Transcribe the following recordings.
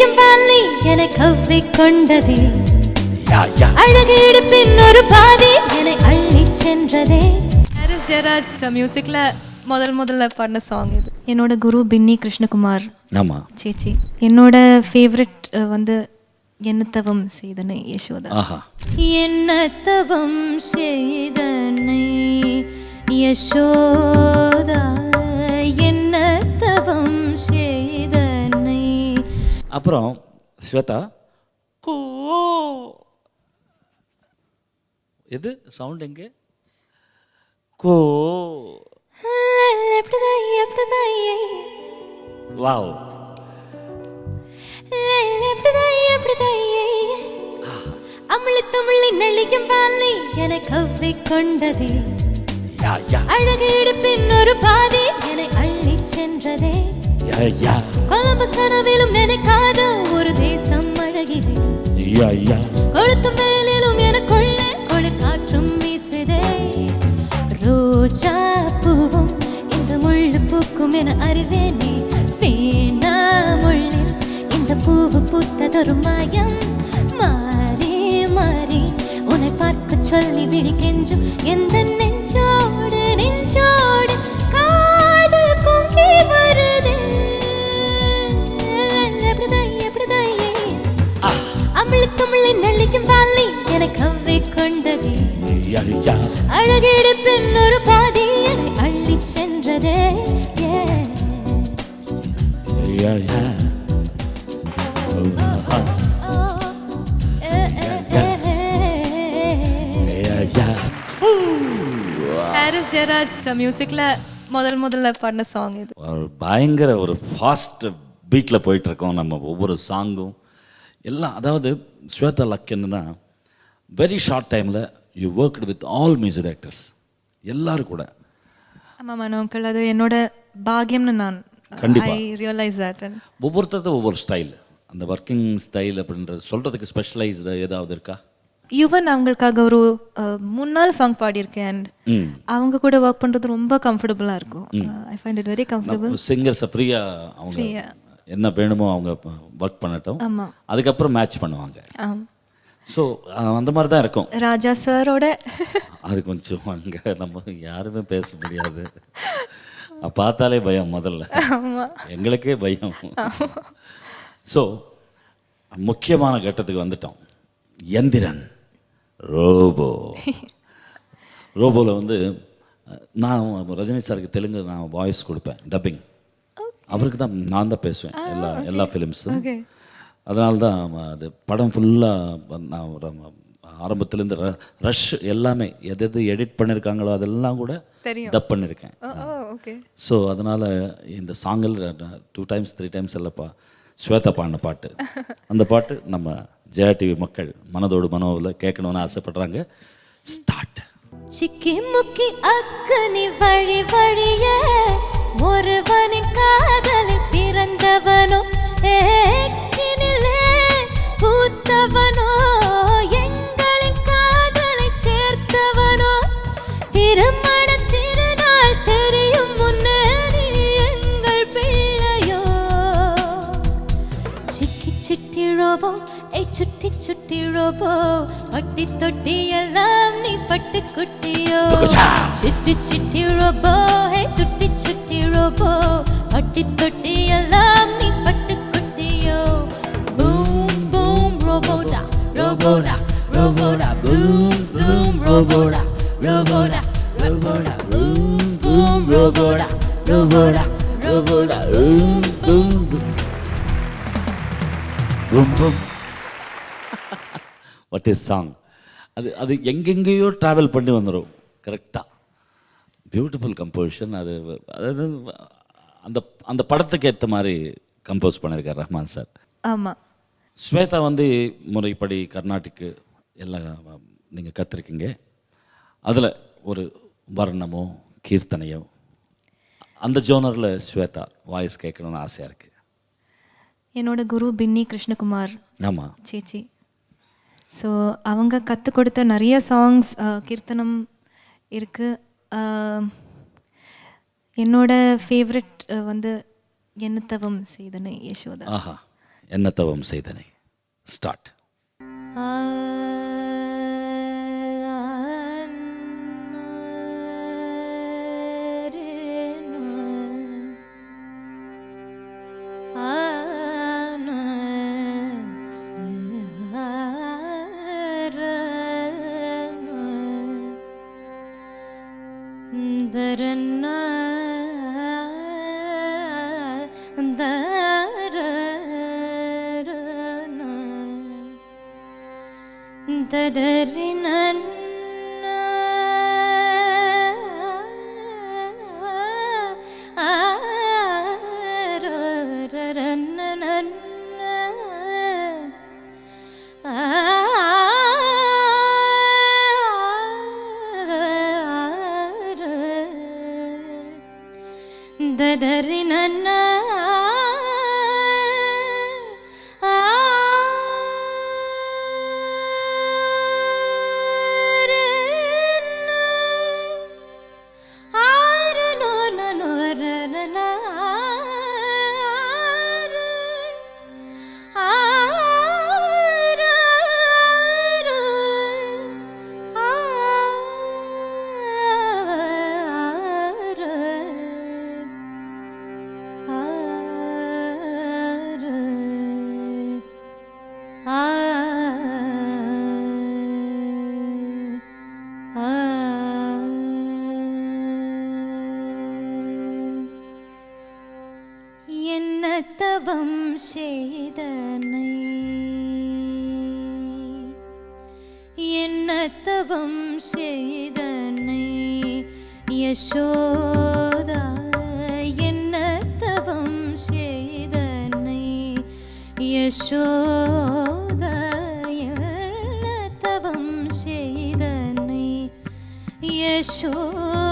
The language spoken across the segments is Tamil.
நெளியும் வாலி என கவ்வி கொண்டதே. யா யா. அழகு இடுப்பின் ஒரு பாதி என்னை அள்ளி சென்றதே. ஹாரிஸ் ஜெயராஜ் மியூசிக்கில் முதல் முதல்ல பாடின சாங் இது. என்னோட குரு பின்னி கிருஷ்ணகுமார் ஆமா. சேச்சி என்னோட ஃபேவரட் வந்து என்ன தவம் செய்தனை யசோதா. ஆஹா. என்ன தவம் செய்தனை யசோதா என்ன தவம் செய்தனை அப்புறம் ஸ்வேதா கோ. எது? சவுண்ட் எங்க? கோ. வாவ். அமிழி தமிழி நெளியும் வாலி என கவ்வி கொண்டதே. அழகு இடுப்பின் ஒரு பாதி என்னை அள்ளி சென்றதே. கொலம்பஸ் கொழுத்து மேலும் கொளுத்து மேலிலும் எனக்குள்ள குளிர் காற்றும் வீசுதே. ரோஜா பூவும் இந்த முள்ளு பூக்கும் என அறிவேனே. பேனா முள்ளில் இந்த பூவு பூத்ததொரு மாயம். மாறி மாறி உன்னை பார்க்க சொல்லி விழி எந்த நெஞ்சோடு நெஞ்சோ நெல்லிக்கும் வாலி எனக்கு அவ்வை கொண்டதே. யா அழகெடுப்பின் ஒரு பாதி என்னை அள்ளி சென்றதே ஹாரிஸ் ஜெயராஜ் மியூசிக்கில் முதல் முதல்ல பாடின சாங் இது. ஒரு பயங்கர ஒரு ஃபாஸ்ட் பீட்டில் போயிட்டுருக்கோம் நம்ம ஒவ்வொரு சாங்கும் எல்லாம் அதாவது ஸ்வேதா லக் என்னன்னா வெரி ஷார்ட் டைமில் you worked with all music directors எல்லாரும் கூட. ஆமாம் மனோக்கள் அது என்னோட பாக்கியம்னு நான் கண்டிப்பா. ஐ ரியலைஸ் தட் அண்ட் ஒவ்வொருத்தருக்கு ஒவ்வொரு ஸ்டைல் அந்த ஒர்க்கிங் ஸ்டைல் அப்படின்றது சொல்கிறதுக்கு ஸ்பெஷலைஸ்டு ஏதாவது இருக்கா? யுவன் அவங்களுக்காக ஒரு நாள் சாங் பாடியிருக்கேன். அண்ட் அவங்க கூட ஒர்க் பண்ணுறது ரொம்ப கம்ஃபர்டபுளாக இருக்கும். I find it very comfortable singers ஃப்ரீயா அவங்க என்ன வேணுமோ அவங்க ஒர்க் பண்ணட்டும். அதுக்கப்புறம் மேட்ச் பண்ணுவாங்க. ஸோ அந்த மாதிரி தான் இருக்கும். ராஜா சாரோட அது கொஞ்சம் அங்கே நம்ம யாருமே பேச முடியாது. பார்த்தாலே பயம் முதல்ல. எங்களுக்கே பயம். ஸோ முக்கியமான கட்டத்துக்கு வந்துட்டோம். எந்திரன் ரோபோ. ரோபோவில் வந்து நான் ரஜினி சாருக்கு தெலுங்கு நான் வாய்ஸ் கொடுப்பேன் டப்பிங் அவருக்கு தான் நான் தான் பேசுவேன் எல்லா எல்லா ஃபிலிம்ஸும் அதனால தான் அது படம் ஃபுல்லாக நான் ஆரம்பத்துலேருந்து ரஷ் எல்லாமே எது எது எடிட் பண்ணியிருக்காங்களோ அதெல்லாம் கூட. டப் பண்ணியிருக்கேன் ஓகே ஸோ அதனால் இந்த சாங்கில் டூ டைம்ஸ் த்ரீ டைம்ஸ் இல்லைப்பா ஸ்வேதா பாடின பாட்டு. அந்த பாட்டு நம்ம ஜெயா டிவி மக்கள் மனதோடு மனோவில் கேட்கணும்னு ஆசைப்படுறாங்க. ஸ்டார்ட் சிக்கி முக்கி அக்கனி வழி வழிய ஒருவனின் காதலில் பிறந்தவனோ ஏக்கினிலே பூத்தவனோ எங்களின் காதலை சேர்த்தவனோ திருமண திருநாள் தெரியும் முன்னே எங்கள் பிள்ளையோ. சிக்கி ரோபோ ஏய் சுட்டி சுட்டி ரோபோ பட்டி தொட்டி எல்லாம் நீ பட்டு குட்டியோ சிட்டி சிட்டி ரோபோ ஹே சுட்டி சுட்டி ரோபோ பட்டி தொட்டி எல்லாம் நீ வாட் இஸ் சாங் அது அது எங்கெங்கேயோ ட்ராவல் பண்ணி வந்துடும் கரெக்டாக பியூட்டிஃபுல் கம்போசிஷன் அது அதாவது அந்த அந்த படத்துக்கு ஏற்ற மாதிரி கம்போஸ் பண்ணியிருக்கார் ரஹ்மான் சார். ஆமாம் ஸ்வேதா வந்து முறைப்படி கர்நாடிக்கு எல்லாம் நீங்கள் கற்றுருக்கீங்க அதில் ஒரு வர்ணமோ கீர்த்தனையோ அந்த ஜோனரில் ஸ்வேதா வாய்ஸ் கேட்கணும்னு ஆசையாக இருக்குது என்னோட குரு பின்னி கிருஷ்ணகுமார் ஆமாம் சேச்சி. ஸோ அவங்க கற்றுக் கொடுத்த நிறைய சாங்ஸ் uh, கீர்த்தனம் இருக்குது uh, என்னோட ஃபேவரட் uh, வந்து என்னத்தவம் செய்தனை யசோதா. ஆஹா என்னத்தவம் செய்தனை. ஸ்டார்ட் درن درن تدري தத்தவம் செய்தனை. என்னத்தவம் செய்தனை. யசோதா என்னத்தவம் செய்தனை. யசோதா என்னத்தவம் செய்தனை. யசோ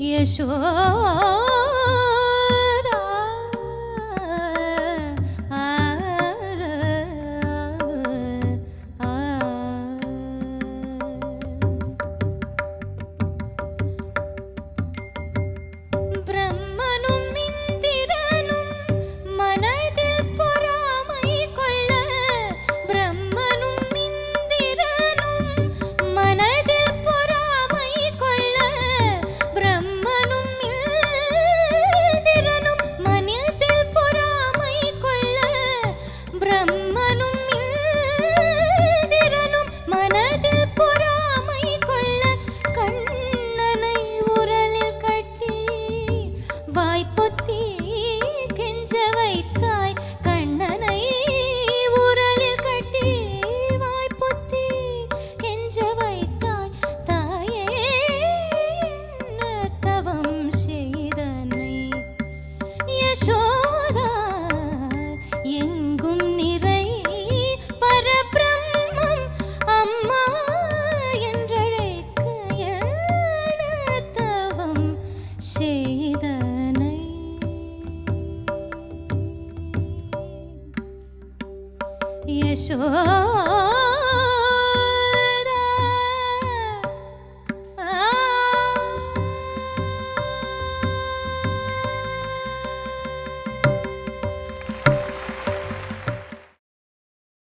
यशो யசோதா